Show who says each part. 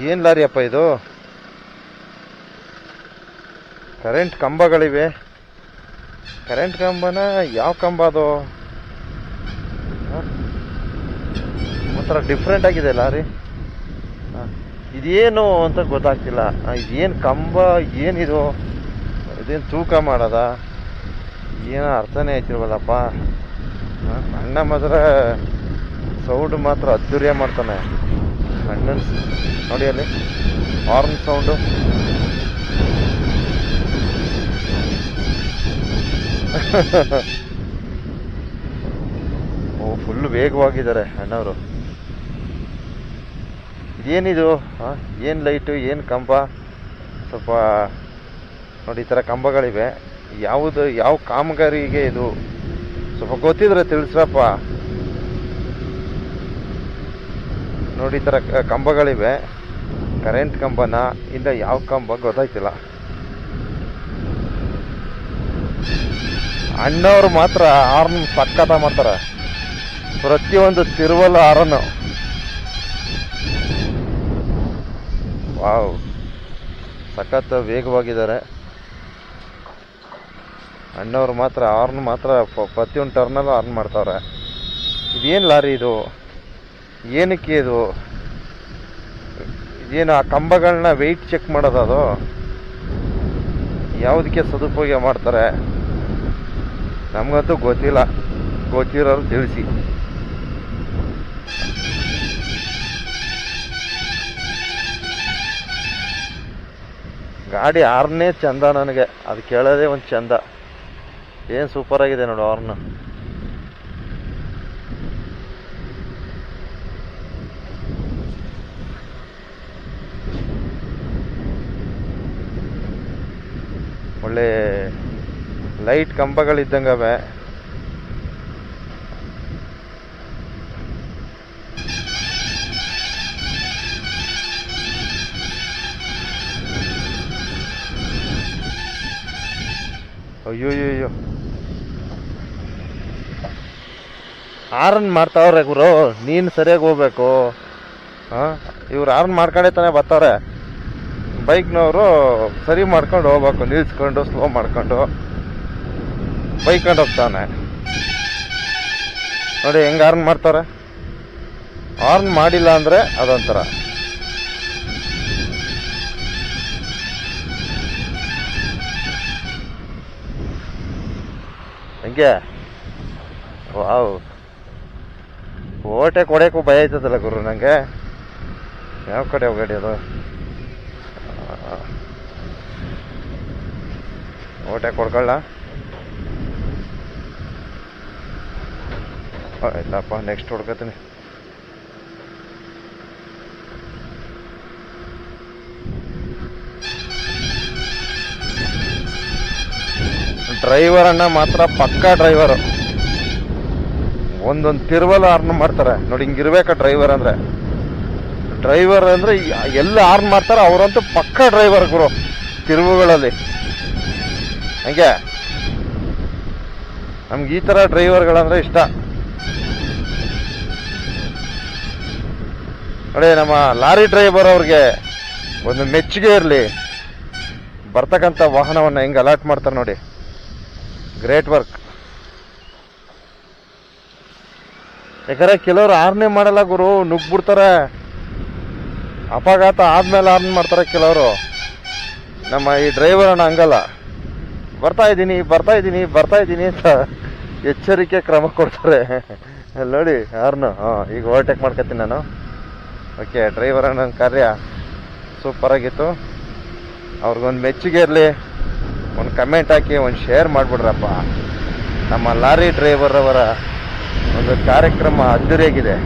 Speaker 1: ಏನು ಲಾರಿ ಅಪ್ಪ ಇದು? ಕರೆಂಟ್ ಕಂಬಗಳಿವೆ. ಕರೆಂಟ್ ಕಂಬನ ಯಾವ ಕಂಬ ಅದು? ಒಂಥರ ಡಿಫ್ರೆಂಟ್ ಆಗಿದೆ ಲಾರಿ. ಇದೇನು ಅಂತ ಗೊತ್ತಾಗ್ತಿಲ್ಲ. ಇದೇನು ಕಂಬ, ಏನಿದು? ಇದೇನು ತೂಕ ಮಾಡೋದ? ಏನೋ ಅರ್ಥನೇ ಆಯ್ತಿಲ್ವಲ್ಲಪ್ಪ ಅಣ್ಣ ಮಾತ್ರ ಸೌಂಡ್ ಮಾತ್ರ ಅದ್ದೂರಿಯ ಮಾಡ್ತಾನೆ. ಅಣ್ಣನ ನೋಡಿ ಅಲ್ಲಿ. ಹಾರ್ನ್ ಸೌಂಡು ಓ ಫುಲ್ ವೇಗವಾಗಿದ್ದಾರೆ ಅಣ್ಣವರು. ಹಾಂ ಏನು ಲೈಟು ಏನು ಕಂಬ? ಸ್ವಲ್ಪ, ನೋಡಿ, ಈ ಥರ ಕಂಬಗಳಿವೆ. ಯಾವುದು, ಯಾವ ಕಾಮಗಾರಿಗೆ ಇದು? ಸ್ವಲ್ಪ ಗೊತ್ತಿದ್ರೆ ತಿಳಿಸ್ರಪ್ಪ. ನೋಡಿ, ಈ ಥರ ಕಂಬಗಳಿವೆ. ಕರೆಂಟ್ ಕಂಬನ, ಇಲ್ಲ ಯಾವ ಕಂಬ ಗೊತ್ತಾಯ್ತಿಲ್ಲ. ಅಣ್ಣವ್ರು ಮಾತ್ರ ಹಾರ್ನ್ ಸಕ್ಕತ್ತ ಮಾಡ್ತಾರೆ. ಪ್ರತಿಯೊಂದು ತಿರುವಲ್ಲ ಹಾರನ್ನು ವಾವ್. ಸಖತ್ ವೇಗವಾಗಿದ್ದಾರೆ. ಅಣ್ಣವ್ರು ಮಾತ್ರ ಹಾರ್ನ್ ಮಾತ್ರ ಪ್ರತಿಯೊಂದು ಟರ್ನಲ್ಲೂ ಹಾರ್ನ್ ಮಾಡ್ತಾವ್ರೆ ಇದೇನು ಲಾರಿ ಇದು? ಏನಕ್ಕೆ ಇದು? ಏನು ಆ ಕಂಬಗಳನ್ನ ವೆಯ್ಟ್ ಚೆಕ್ ಮಾಡೋದು ಅದು ಯಾವುದಕ್ಕೆ ಸದುಪಯೋಗ ಮಾಡ್ತಾರೆ? ನಮಗಂತೂ ಗೊತ್ತಿಲ್ಲ. ಗೊತ್ತಿರೋರು ತಿಳಿಸಿ. ಗಾಡಿ ಆರ್ನೇ ಚಂದ ನನಗೆ. ಅದು ಕೇಳೋದೇ ಒಂದು ಚಂದ. ಏನು ಸೂಪರ್ ಆಗಿದೆ ನೋಡು ಆರ್ನ್. ಒಳ್ಳೆ ಲೈಟ್ ಕಂಬಗಳಿದ್ದಂಗವೆ ಅಯ್ಯೋ ಅಯ್ಯೋ ಆರನ್ ಮಾಡ್ತಾವ್ರೆ ಗುರು? ನೀನು ಸರಿಯಾಗಿ ಹೋಗ್ಬೇಕು. ಹಾಂ? ಇವ್ರು ಆರನ್ ಮಾಡ್ಕೊಂಡೇ ತಾನೇ ಬರ್ತಾರೆ ಬೈಕ್ನವರು ಸರಿ ಮಾಡ್ಕೊಂಡು ಹೋಗ್ಬೇಕು, ನಿಲ್ಸ್ಕೊಂಡು ಸ್ಲೋ ಮಾಡ್ಕೊಂಡು. ಬೈಕೊಂಡು ಹೋಗ್ತಾನೆ. ನೋಡಿ, ಹೆಂಗೆ ಆರ್ನ್ ಮಾಡ್ತಾರೆ? ಆರ್ನ್ ಮಾಡಿಲ್ಲ ಅಂದರೆ ಅದೊಂಥರ. ಹಂಗೆ? ವಾವ್. ಓಟೆ ಕೊಡೋಕ್ಕೂ ಭಯ ಆಯ್ತದಲ್ಲ ಗುರು ನನಗೆ ಯಾವ ಕಡೆ ಹೋಗಡಿ ಅದು. ಓಟೆ ಕೊಡ್ಕೊಳ್ಳ? ಇಲ್ಲಪ್ಪ ನೆಕ್ಸ್ಟ್ ಹೊಡ್ಕೋತೀನಿ ಡ್ರೈವರ್ ಅಣ್ಣ ಮಾತ್ರ ಪಕ್ಕಾ ಡ್ರೈವರು ಒಂದೊಂದು ತಿರುವಲ್ಲ ಅರ್ನ್ ಮಾಡ್ತಾರೆ. ನೋಡಿ ಹಿಂಗಿರ್ಬೇಕಾ ಡ್ರೈವರ್ ಅಂದ್ರೆ. ಡ್ರೈವರ್ ಅಂದ್ರೆ ಎಲ್ಲ ಆರ್ನ್ ಮಾಡ್ತಾರೋ ಅವರಂತೂ ಪಕ್ಕ ಡ್ರೈವರ್ ಗುರು, ತಿರುವುಗಳಲ್ಲಿ. ಹಂಗೆ? ನಮ್ಗೆ ಈ ತರ ಡ್ರೈವರ್ಗಳಂದ್ರೆ ಇಷ್ಟ. ನೋಡಿ, ನಮ್ಮ ಲಾರಿ ಡ್ರೈವರ್ ಅವ್ರಿಗೆ ಒಂದು ಮೆಚ್ಚುಗೆ ಇರಲಿ. ಬರ್ತಕ್ಕಂಥ ವಾಹನವನ್ನ ಹೆಂಗೆ ಅಲಾಟ್ ಮಾಡ್ತಾರೆ ನೋಡಿ. ಗ್ರೇಟ್ ವರ್ಕ್ ಯಾಕಂದ್ರೆ ಕೆಲವರು ಆರ್ನೇ ಮಾಡಲ್ಲ ಗುರು ನುಗ್ಬಿಡ್ತಾರೆ ಅಪಘಾತ ಆದ್ಮೇಲೆ ಆರ್ನ್ ಮಾಡ್ತಾರೆ ಕೆಲವರು. ನಮ್ಮ ಈ ಡ್ರೈವರ್ ಅಣ್ಣ ಹಂಗಲ್ಲ. ಬರ್ತಾ ಇದ್ದೀನಿ ಬರ್ತಾ ಇದ್ದೀನಿ ಬರ್ತಾ ಇದ್ದೀನಿ ಅಂತ ಎಚ್ಚರಿಕೆ ಕ್ರಮ ಕೊಡ್ತಾರೆ. ನೋಡಿ ಆರ್ನು ಹಾಂ, ಈಗ ಓವರ್ಟೇಕ್ ಮಾಡ್ಕೊತೀನಿ ನಾನು. ಓಕೆ ಡ್ರೈವರ್ ಅಣ್ಣನ ಕಾರ್ಯ ಸೂಪರ್ ಆಗಿತ್ತು. ಅವ್ರಿಗೊಂದು ಮೆಚ್ಚುಗೆ ಇರಲಿ. ಒಂದು ಕಮೆಂಟ್ ಹಾಕಿ, ಒಂದು ಶೇರ್ ಮಾಡಿಬಿಡ್ರಪ್ಪ. ನಮ್ಮ ಲಾರಿ ಡ್ರೈವರ್ ಅವರ ಒಂದು ಕಾರ್ಯಕ್ರಮ ಅದ್ದೂರಿಯಾಗಿದೆ.